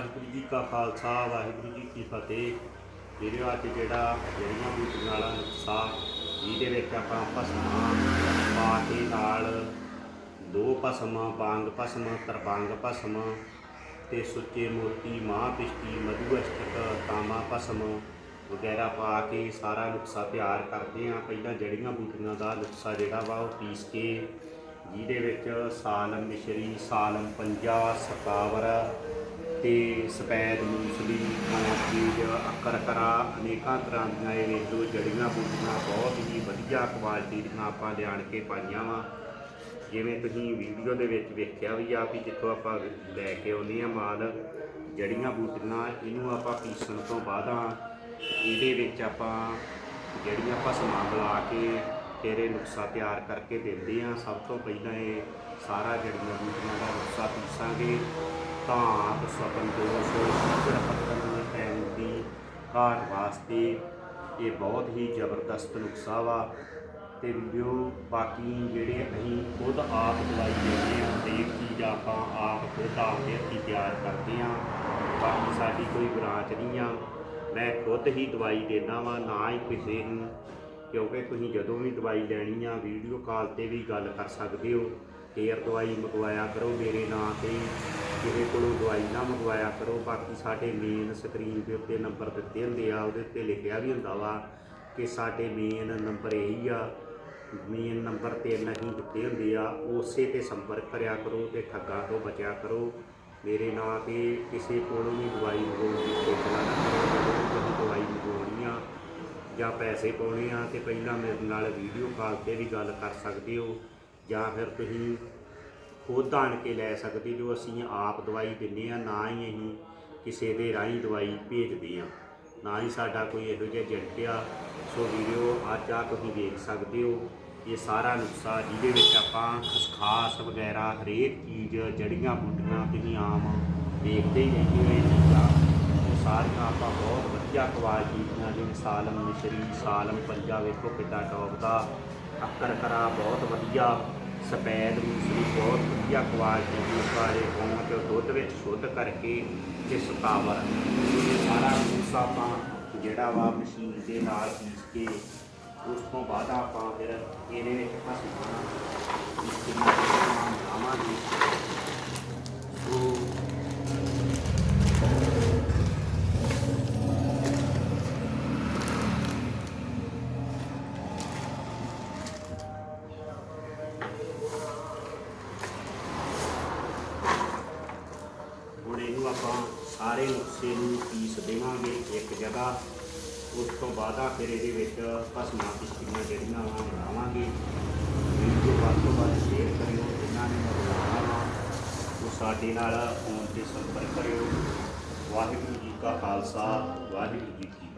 ਵਾਹਿਗੁਰੂ ਜੀ ਕਾ ਖਾਲਸਾ, ਵਾਹਿਗੁਰੂ ਜੀ ਕੀ ਫਤਿਹ। ਵੀਡੀਓ ਅੱਜ ਜਿਹੜਾ ਜਿਹੜੀਆਂ ਬੂਟੀਆਂ ਵਾਲਾ ਨੁਕਸਾ ਜਿਹਦੇ ਵਿੱਚ ਆਪਾਂ ਭਸਮਾਂ ਪਾ ਕੇ ਨਾਲ ਦੋ ਭਸਮ ਬਾਂਗ ਭਸਮ ਤਰਬੰਗ ਭਸਮ ਤੇ ਸੁੱਚੇ ਮੋਤੀ ਮਾਂ ਪਿਸ਼ਟੀ ਮਧੂ ਅਸ਼ਟਕ ਤਾਮਾ ਭਸਮ ਵਗੈਰਾ ਪਾ ਕੇ ਸਾਰਾ ਨੁਕਸਾ ਤਿਆਰ ਕਰਦੇ ਆ ਪਹਿਲਾਂ ਜੜੀਆਂ ਬੂਟੀਆਂ ਦਾ ਨੁਕਸਾ ਜਿਹੜਾ ਵਾ ਉਹ ਪੀਸ ਕੇ ਜਿਹਦੇ ਵਿੱਚ ਸਾਲਮ ਮਿਸ਼ਰੀ, ਸਾਲਮ ਪੰਜਾ ਸਕਾਵਰ ਤੇ ਸਪੈਦ ਮੂਸਲੀ ਬੀਜ ਅਕਰਕਰਾ ਅਨੇਕਾਂ ਤਰ੍ਹਾਂ ਦੀਆਂ ਇਹ ਵੇਖੋ ਜੜੀਆਂ ਬੂਟੀਆਂ ਬਹੁਤ ਹੀ ਵਧੀਆ ਕੁਆਲਿਟੀ ਦੀਆਂ ਆਪਾਂ ਲਿਆਣ ਕੇ ਪਾਈਆਂ ਵਾ। ਜਿਵੇਂ ਤੁਸੀਂ ਵੀਡੀਓ ਦੇ ਵਿੱਚ ਵੇਖਿਆ ਵੀ ਆ ਵੀ ਜਿੱਥੋਂ ਆਪਾਂ ਲੈ ਕੇ ਆਉਂਦੇ ਆ ਮਾਲ, ਜੜੀਆਂ ਬੂਟੀਆਂ, ਇਹਨੂੰ ਆਪਾਂ ਪੀਸਣ ਤੋਂ ਬਾਅਦਾਂ ਇਹਦੇ ਵਿੱਚ ਆਪਾਂ ਜਿਹੜੀਆਂ ਆਪਾਂ ਭਸਮਾਂ ਮਿਲਾ ਕੇ ਫਿਰ ਇਹ ਨੁਕਸਾ ਤਿਆਰ ਕਰਕੇ ਦਿੰਦੇ ਆ ਸਭ ਤੋਂ ਪਹਿਲਾਂ ਇਹ ਸਾਰਾ ਜੜੀਆਂ ਬੂਟੀਆਂ ਦਾ ਨੁਕਸਾ ਪੀਸਾਂਗੇ। ਤਾਂ ਸਪਨ ਦੋਸ਼ ਸ਼ੁਗਰ ਪੱਤਨ ਦੀ ਘਾਟ ਵਾਸਤੇ। ਇਹ ਬਹੁਤ ਹੀ ਜ਼ਬਰਦਸਤ ਨੁਕਸਾ ਵਾ। ਤੇ ਵੀਡੀਓ ਬਾਕੀ ਜਿਹੜੇ ਅਸੀਂ ਖੁਦ ਆਪ ਦਵਾਈ ਦਿੰਦੇ ਆ ਹਰੇਕ ਚੀਜ਼ ਆਪਾਂ ਆਪ ਖੁਦ ਆਪਦੇ ਹੱਥੀਂ ਤਿਆਰ ਕਰਦੇ ਹਾਂ। ਬਾਕੀ ਸਾਡੀ ਕੋਈ ਬ੍ਰਾਂਚ ਨਹੀਂ ਆ। ਮੈਂ ਖੁਦ ਹੀ ਦਵਾਈ ਦਿੰਦਾ ਵਾਂ, ਨਾ ਹੀ ਕਿਸੇ ਨੂੰ। ਕਿਉਂਕਿ ਤੁਸੀਂ ਜਦੋਂ ਵੀ ਦਵਾਈ ਲੈਣੀ ਆ, ਵੀਡੀਓ ਕਾਲ ਤੇ ਵੀ ਗੱਲ ਕਰ ਸਕਦੇ ਹੋ। ਫੇਰ ਦਵਾਈ ਮੰਗਵਾਇਆ ਕਰੋ ਮੇਰੇ ਨਾਂ ਤੇ। ਕਿਸੇ ਕੋਲੋਂ ਦਵਾਈ ਨਾ ਮੰਗਵਾਇਆ ਕਰੋ, ਬਾਕੀ ਸਾਡੇ ਮੇਨ ਸਕਰੀਨ ਦੇ ਉੱਤੇ ਨੰਬਰ ਦਿੱਤੇ ਹੁੰਦੇ ਆ, ਉਹਦੇ ਉੱਤੇ ਲਿਖਿਆ ਵੀ ਹੁੰਦਾ ਵਾ ਕਿ ਸਾਡੇ ਮੇਨ ਨੰਬਰ ਇਹੀ ਆ ਮੇਨ ਨੰਬਰ ਤੇ ਨਹੀਂ ਦਿੱਤੇ ਹੁੰਦੇ ਆ, ਉਸੇ ਤੇ ਸੰਪਰਕ ਕਰਿਆ ਕਰੋ ਤੇ ਠੱਗਾਂ ਤੋਂ ਬਚਿਆ ਕਰੋ। ਮੇਰੇ ਨਾਂ ਤੇ ਕਿਸੇ ਕੋਲੋਂ ਵੀ ਦਵਾਈ ਮੰਗਵਾਉਣ ਦੀ ਕੋਸ਼ਿਸ਼ ਨਾ ਕਰੋ ਦਵਾਈ ਮੰਗਵਾਉਣੀ ਆ ਜਾਂ ਪੈਸੇ ਪਾਉਣੇ ਆ ਤੇ ਪਹਿਲਾਂ ਮੇਰੇ ਨਾਲ ਵੀਡੀਓ ਕਾਲ ਤੇ ਵੀ ਗੱਲ ਕਰ ਸਕਦੇ ਹੋ, ਜਾਂ ਫਿਰ ਤੁਸੀਂ ਖੁਦ ਆਣ ਕੇ ਲੈ ਸਕਦੇ ਜੋ ਅਸੀਂ ਆਪ ਦਵਾਈ ਦਿੰਦੇ ਆ ਨਾ ਹੀ ਅਸੀਂ ਕਿਸੇ ਦੇ ਰਾਹੀਂ ਦਵਾਈ ਭੇਜਦੇ ਆ ਨਾ ਹੀ ਸਾਡਾ ਕੋਈ ਇਹੋ ਜਿਹਾ ਏਜੰਟ ਆ। ਸੋ ਵੀਡੀਓ ਅੱਜ ਆ ਤੁਸੀਂ ਦੇਖ ਸਕਦੇ ਹੋ, ਇਹ ਸਾਰਾ ਨੁਕਸਾ ਜਿਹਦੇ ਵਿੱਚ ਆਪਾਂ ਖਸਖਾਸ ਵਗੈਰਾ ਹਰੇਕ ਚੀਜ਼, ਜੜੀਆਂ ਬੂਟੀਆਂ ਤੁਸੀਂ ਆਮ ਦੇਖਦੇ ਹੀ ਰਹਿੰਦੇ ਹੋ ਇਹ ਚੀਜ਼ਾਂ। ਉਹ ਸਾਰੀਆਂ ਆਪਾਂ ਬਹੁਤ ਵਧੀਆ ਕੁਆਲਿਟੀ ਦੀਆਂ, ਜਿਵੇਂ ਸਾਲਮ ਮਿਸ਼ਰੀ, ਸਾਲਮ ਪੰਜਾ ਵੇਖੋ ਕਿੱਦਾਂ ਟੌਪ ਦਾ। ਅੱਕਰ ਕਰਾ ਬਹੁਤ ਵਧੀਆ। ਸਫੈਦ ਮੂਸਲੀ ਬਹੁਤ ਵਧੀਆ ਕੁਆਲਿਟੀ ਦੀ ਵਾਲੇ ਪਹੁੰਚ ਦੁੱਧ ਵਿੱਚ ਸ਼ੁੱਧ ਕਰਕੇ ਤੇ ਸੁਕਾਵਰ। ਇਹ ਸਾਰਾ ਮੂਸਾ ਆਪਾਂ ਜਿਹੜਾ ਵਾ ਮਸ਼ੀਨ ਦੇ ਨਾਲ ਪੀਸ ਕੇ ਉਸ ਤੋਂ ਬਾਅਦ ਆਪਾਂ ਫਿਰ ਇਹਦੇ ਵਿੱਚ ਫਸਣਾ ਇਸ ਦੇ ਨਾਲ ਆਵਾਂਗੇ ਸਾਰੇ ਨੂੰ ਪੀਸ ਦੇਵਾਂਗੇ ਇੱਕ ਜਗ੍ਹਾ, ਉਸ ਤੋਂ ਬਾਅਦ ਆ ਫਿਰ ਇਹਦੇ ਵਿੱਚ ਭਸਮਾਂ ਪਿਸ਼ਟੀਆਂ ਜਿਹੜੀਆਂ ਵਾ ਬਣਾਵਾਂਗੇ ਵੀਡੀਓ ਵੱਧ ਤੋਂ ਵੱਧ ਸ਼ੇਅਰ ਕਰਿਓ, ਜਿਨ੍ਹਾਂ ਨੇ ਮੰਗਵਾਉਣਾ ਵਾ, ਉਹ ਸਾਡੇ ਨਾਲ ਫੋਨ ਤੇ ਸੰਪਰਕ ਕਰਿਓ। ਵਾਹਿਗੁਰੂ ਜੀ ਕਾ ਖਾਲਸਾ, ਵਾਹਿਗੁਰੂ ਜੀ ਕੀ